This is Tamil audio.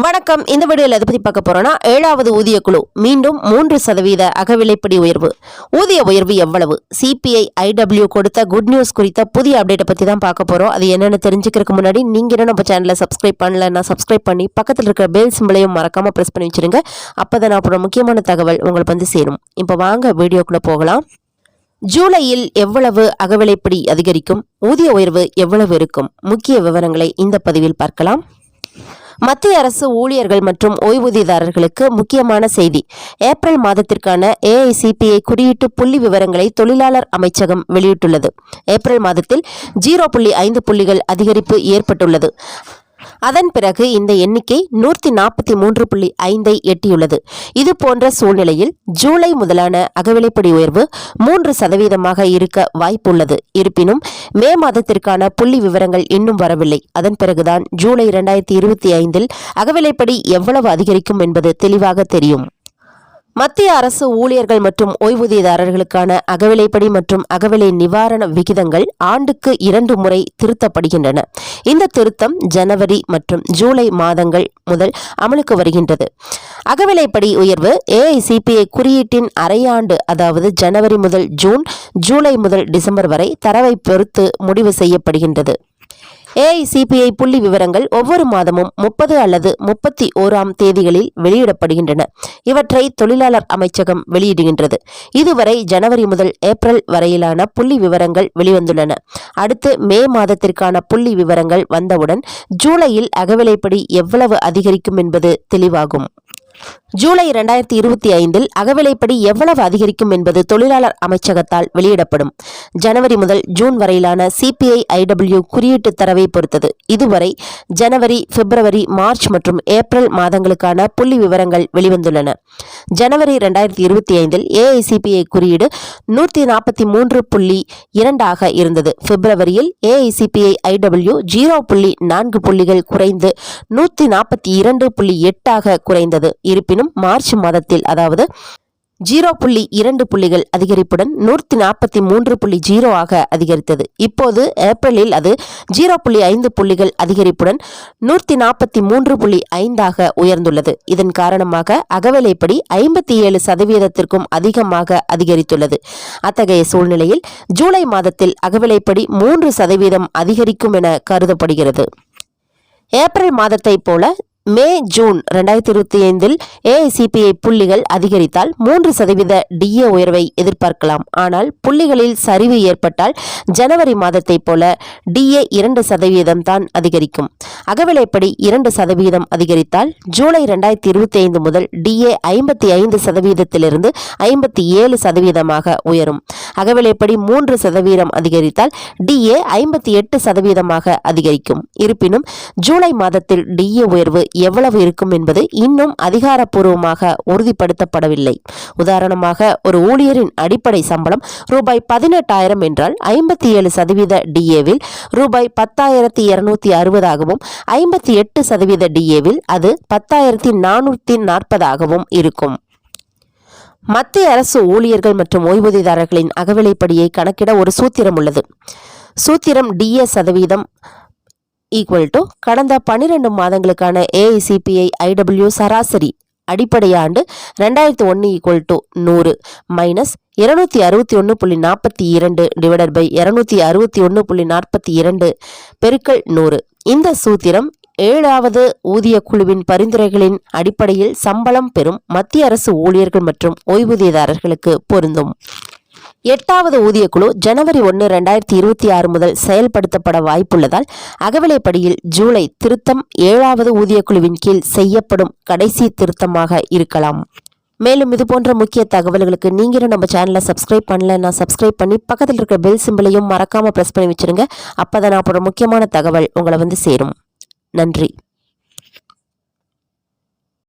வணக்கம். இந்த வீடியோவில் எதை பற்றி பார்க்க போகிறோன்னா ஏழாவது ஊதிய குழு மீண்டும் மூன்று சதவீத அகவிலைப்படி உயர்வு. ஊதிய உயர்வு எவ்வளவு? சிபிஐ ஐடபிள்யூ கொடுத்த குட் நியூஸ் குறித்த புதிய அப்டேட்டை பற்றி தான் பார்க்க போகிறோம் அது என்னென்னு தெரிஞ்சுக்கிறதுக்கு முன்னாடி நீங்கள் என்ன நம்ம சேனலை சப்ஸ்கிரைப் பண்ணலன்னா சப்ஸ்கிரைப் பண்ணி பக்கத்தில் இருக்கிற பெல் சிம்பிளையும் மறக்காமல் பிரஸ் பண்ணி வச்சிருங்க. அப்பதான் நான் அப்புறம் முக்கியமான தகவல் உங்களுக்கு வந்து சேரும். இப்போ வாங்க வீடியோக்குள்ளே போகலாம். ஜூலையில் எவ்வளவு அகவிலைப்படி அதிகரிக்கும்? ஊதிய உயர்வு எவ்வளவு இருக்கும்? முக்கிய விவரங்களை இந்த பதிவில் பார்க்கலாம். மத்திய அரசு ஊழியர்கள் மற்றும் ஓய்வூதியதாரர்களுக்கு முக்கியமான செய்தி. ஏப்ரல் மாதத்திற்கான ஏஐசிபிஐ குறியீட்டு புள்ளி விவரங்களை தொழிலாளர் அமைச்சகம் வெளியிட்டுள்ளது. ஏப்ரல் மாதத்தில் ஜீரோ புள்ளி ஐந்து புள்ளிகள் அதிகரிப்பு ஏற்பட்டுள்ளது. அதன் பிறகு இந்த எண்ணிக்கை நூற்றி நாற்பத்தி மூன்று புள்ளி ஐந்தை எட்டியுள்ளது. இது போன்ற சூழ்நிலையில் ஜூலை முதலான அகவிலைப்படி உயர்வு மூன்று சதவீதமாக இருக்க வாய்ப்புள்ளது. இருப்பினும் மே மாதத்திற்கான புள்ளி விவரங்கள் இன்னும் வரவில்லை. அதன் பிறகுதான் ஜூலை இரண்டாயிரத்தி இருபத்தி ஐந்தில் அகவிலைப்படி எவ்வளவு அதிகரிக்கும் என்பது தெளிவாக தெரியும். மத்திய அரசு ஊழியர்கள் மற்றும் ஓய்வூதியதாரர்களுக்கான அகவிலைப்படி மற்றும் அகவிலை நிவாரண விகிதங்கள் ஆண்டுக்கு இரண்டு முறை திருத்தப்படுகின்றன. இந்த திருத்தம் ஜனவரி மற்றும் ஜூலை மாதங்கள் முதல் அமலுக்கு வருகின்றது. அகவிலைப்படி உயர்வு ஏஐசிபிஐ குறியீட்டின் அரையாண்டு அதாவது ஜனவரி முதல் ஜூன் ஜூலை முதல் டிசம்பர் வரை தரவை பொறுத்து முடிவு செய்யப்படுகின்றது. ஏஐசிபிஐ புள்ளி விவரங்கள் ஒவ்வொரு மாதமும் முப்பது அல்லது முப்பத்தி ஓராம் தேதிகளில் வெளியிடப்படுகின்றன. இவற்றை தொழிலாளர் அமைச்சகம் வெளியிடுகின்றது. இதுவரை ஜனவரி முதல் ஏப்ரல் வரையிலான புள்ளி விவரங்கள் வெளிவந்துள்ளன. அடுத்து மே மாதத்திற்கான புள்ளி விவரங்கள் வந்தவுடன் ஜூலையில் அகவிலைப்படி எவ்வளவு அதிகரிக்கும் என்பது தெளிவாகும். ஜூலை இரண்டாயிரத்தி இருபத்தி ஐந்தில் அகவிலைப்படி எவ்வளவு அதிகரிக்கும் என்பது தொழிலாளர் அமைச்சகத்தால் வெளியிடப்படும். ஜனவரி முதல் ஜூன் வரையிலான சிபிஐ ஐடபிள்யூ குறியீட்டு தரவை பொறுத்தது. இதுவரை ஜனவரி பிப்ரவரி மார்ச் மற்றும் ஏப்ரல் மாதங்களுக்கான புள்ளி விவரங்கள் வெளிவந்துள்ளன. ஜனவரி ரெண்டாயிரத்தி இருபத்தி ஐந்தில் ஏஐசிபிஐ குறியீடு நூற்றி நாற்பத்தி மூன்று புள்ளி இரண்டாக இருந்தது. பிப்ரவரியில் ஏஐசிபிஐ ஐடபிள்யூ ஜீரோ புள்ளி நான்கு புள்ளிகள் குறைந்து நூற்றி நாற்பத்தி இரண்டு புள்ளி எட்டாக குறைந்தது. இருப்பினும் மார்ச் மாதத்தில் அதாவது ஜீரோ புள்ளி இரண்டு புள்ளிகள் அதிகரிப்புடன் நூற்றி நாற்பத்தி மூன்று புள்ளி ஜீரோ ஆக அதிகரித்தது. இப்போது ஏப்ரலில் அது ஜீரோ புள்ளி ஐந்து புள்ளிகள் அதிகரிப்புடன் நூற்றி நாற்பத்தி மூன்று புள்ளி ஐந்தாக உயர்ந்துள்ளது. இதன் காரணமாக அகவிலைப்படி ஐம்பத்தி ஏழு சதவீதத்திற்கும் அதிகமாக அதிகரித்துள்ளது. அத்தகைய சூழ்நிலையில் ஜூலை மாதத்தில் அகவிலைப்படி மூன்று சதவீதம் அதிகரிக்கும் என கருதப்படுகிறது. ஏப்ரல் மாதத்தைப் போல மே ஜூன் ரெண்டாயிரத்தி இருபத்தி ஐந்தில் ஏஐசிபிஐ புள்ளிகள் அதிகரித்தால் மூன்று சதவீத டிஏ உயர்வை எதிர்பார்க்கலாம். ஆனால் புள்ளிகளில் சரிவு ஏற்பட்டால் ஜனவரி மாதத்தைப் போல டிஏ இரண்டு சதவீதம் தான் அதிகரிக்கும். அகவிலைப்படி இரண்டு சதவீதம் அதிகரித்தால் ஜூலை ரெண்டாயிரத்தி இருபத்தி ஐந்து முதல் டிஏ ஐம்பத்தி ஐந்து சதவீதத்திலிருந்து ஐம்பத்தி ஏழு சதவீதமாக உயரும். அகவிலைப்படி மூன்று சதவீதம் அதிகரித்தால் டிஏ ஐம்பத்தி எட்டு சதவீதமாக அதிகரிக்கும். இருப்பினும் ஜூலை மாதத்தில் டிஏ உயர்வு எவ்வளவு இருக்கும் என்பது இன்னும் அதிகாரப்பூர்வமாக உறுதிப்படுத்தப்படவில்லை. உதாரணமாக ஒரு ஊழியரின் அடிப்படை சம்பளம் ரூபாய் பதினெட்டாயிரம் என்றால் ஐம்பத்தி ஏழு சதவீத டிஏவில் ரூபாய் பத்தாயிரத்தி இருநூத்தி அறுபதாகவும் ஐம்பத்தி எட்டு சதவீத டிஏவில் அது பத்தாயிரத்தி நானூற்றி நாற்பதாகவும் இருக்கும். மத்திய அரசு ஊழியர்கள் மற்றும் ஓய்வூதியதாரர்களின் அகவிலைப்படியை கணக்கிட ஒரு சூத்திரம் உள்ளது. சூத்திரம் டிஏ சதவீதம் ஈக்குவல் டு கடந்த பன்னிரெண்டு மாதங்களுக்கான ஏஐசிபிஐ ஐடபிள்யூ சராசரி அடிப்படை ஆண்டு ரெண்டாயிரத்தி ஒன்று ஈக்குவல் டு நூறு மைனஸ் இருநூத்தி அறுபத்தி ஒன்று புள்ளி நாற்பத்தி இரண்டு டிவைடட் பை இரநூத்தி அறுபத்தி ஒன்று புள்ளி நாற்பத்தி இரண்டு பெருக்கல் நூறு. இந்த சூத்திரம் ஏழாவது ஊதிய குழுவின் பரிந்துரைகளின் அடிப்படையில் சம்பளம் பெறும் மத்திய அரசு ஊழியர்கள் மற்றும் ஓய்வூதியதாரர்களுக்கு பொருந்தும். எட்டாவது ஊதியக்குழு ஜனவரி ஒன்று ரெண்டாயிரத்தி இருபத்தி ஆறு முதல் செயல்படுத்தப்பட வாய்ப்புள்ளதால் அகவிலைப்படியில் ஜூலை திருத்தம் ஏழாவது ஊதியக்குழுவின் கீழ் செய்யப்படும் கடைசி திருத்தமாக இருக்கலாம். மேலும் இது போன்ற முக்கிய தகவல்களுக்கு நீங்களும் நம்ம சேனலை சப்ஸ்கிரைப் பண்ணலன்னா சப்ஸ்கிரைப் பண்ணி பக்கத்தில் இருக்கிற பெல் சிம்பிளையும் மறக்காமல் ப்ரெஸ் பண்ணி வச்சிருங்க. அப்பதான் நான் போடுற முக்கியமான தகவல் உங்களை வந்து சேரும். நன்றி.